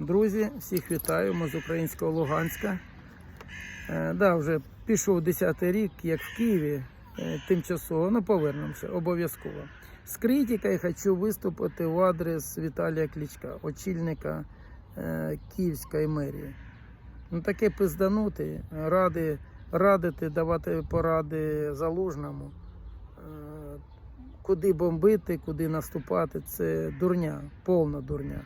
Друзі, всіх вітаю. Ми з українського Луганська. Е, да, вже пішов 10-й рік, як в Києві, е, тимчасово, ну повернемося, обов'язково. З критикою хочу виступити в адрес Віталія Кличка, очільника е, Київської мерії. Ну таке пизданути, ради, радити, давати поради залужному. Е, куди бомбити, куди наступати, це дурня, повна дурня.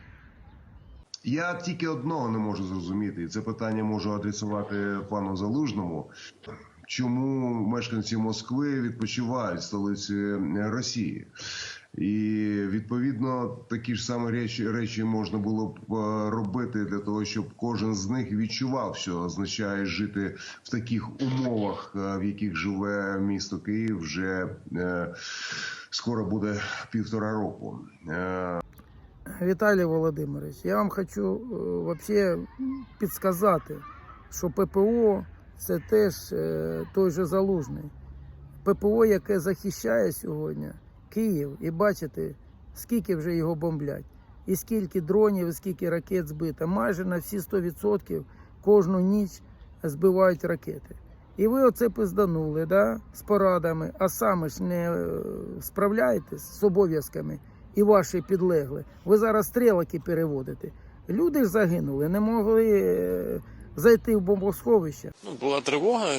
Я тільки одного не можу зрозуміти, і це питання можу адресувати пану Залужному. Чому мешканці Москви відпочивають в столиці Росії? І відповідно такі ж самі речі, речі можна було б е, робити для того, щоб кожен з них відчував, що означає жити в таких умовах, е, в яких живе місто Київ вже е, скоро буде півтора року. Віталій Володимирович, я вам хочу е, вообще підсказати, що ППО це теж е, той же залужний. ППО, яке захищає сьогодні Київ, і бачите, скільки вже його бомблять, і скільки дронів, і скільки ракет збито. Майже на всі 100% кожну ніч збивають ракети. І ви оце пизданули да, з порадами, а саме ж не е, справляєтесь з обов'язками і ваші підлегли. Ви зараз стрілки переводите. Люди ж загинули, не могли е, зайти в бомбосховище. Ну, була тривога,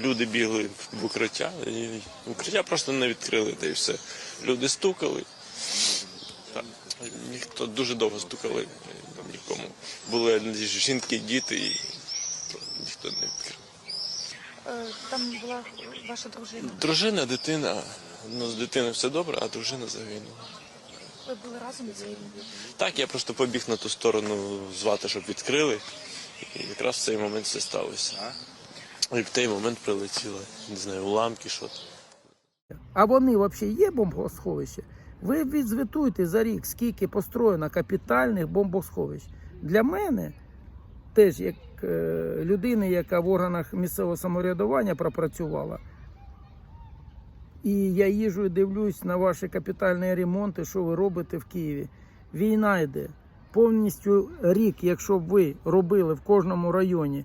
люди бігли в укриття, і укриття просто не відкрили, та й все. Люди стукали. Ніхто дуже довго стукали, нікому. Були жінки, діти, і ніхто не відкрив. Е, Там була ваша дружина. Дружина, дитина, ну з дитиною все добре, а дружина загинула. Ви були разом з ним? Так, я просто побіг на ту сторону звати, щоб відкрили. І якраз в цей момент все сталося. І в той момент прилетіло, не знаю, уламки, що то. А вони взагалі є бомбосховище? Ви відзвітуйте за рік, скільки построєно капітальних бомбосховищ. Для мене, теж як е, людини, яка в органах місцевого самоврядування пропрацювала, і я їжджу і дивлюсь на ваші капітальні ремонти, що ви робите в Києві. Війна йде. Повністю рік, якщо б ви робили в кожному районі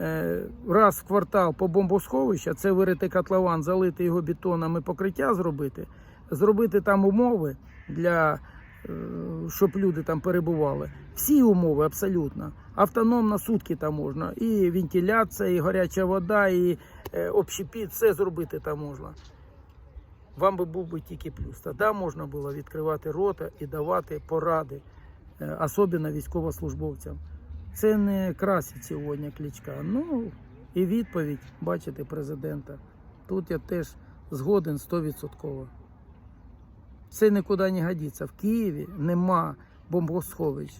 е, раз в квартал по бомбосховища, це вирити котлован, залити його бетоном і покриття зробити, зробити там умови для е, щоб люди там перебували. Всі умови абсолютно. Автономно сутки там можна. І вентиляція, і гаряча вода, і е, общепіт, все зробити там можна. Вам би був би тільки плюс. Тоді можна було відкривати рота і давати поради, е, особливо військовослужбовцям. Це не красить сьогодні клічка. Ну і відповідь, бачите, президента. Тут я теж згоден 100%. Це нікуди не годиться. В Києві нема бомбосховищ.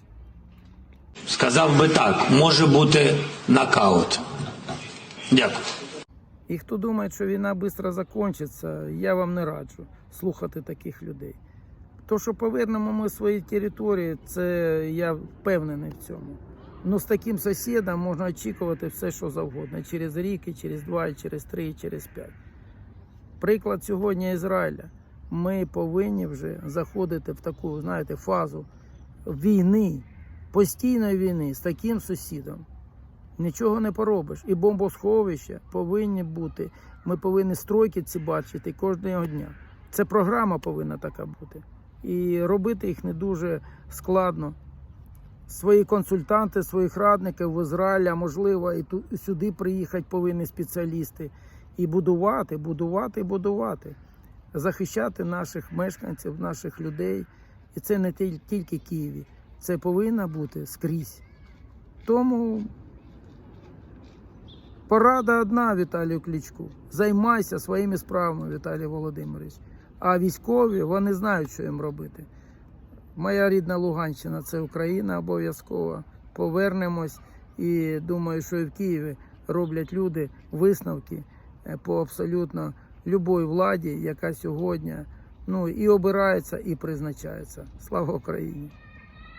Сказав би так, може бути нокаут. Дякую. І хто думає, що війна швидко закінчиться, я вам не раджу слухати таких людей. То, що повернемо ми свої території, це я впевнений в цьому. Ну з таким сусідом можна очікувати все, що завгодно. Через рік, і через два, і через три, і через п'ять. Приклад сьогодні Ізраїля. Ми повинні вже заходити в таку, знаєте, фазу війни, постійної війни з таким сусідом. Нічого не поробиш. І бомбосховища повинні бути. Ми повинні стройки ці бачити кожного дня. Це програма повинна така бути. І робити їх не дуже складно. Свої консультанти, своїх радників в Ізраїлі, а можливо, і ту- сюди приїхати повинні спеціалісти. І будувати, будувати, будувати. Захищати наших мешканців, наших людей. І це не тільки Києві. Це повинно бути скрізь. Тому Порада одна Віталію Кличку. Займайся своїми справами, Віталій Володимирович. А військові вони знають, що їм робити. Моя рідна Луганщина це Україна обов'язково. Повернемось і думаю, що і в Києві роблять люди висновки е, по абсолютно любої владі, яка сьогодні ну, і обирається, і призначається. Слава Україні!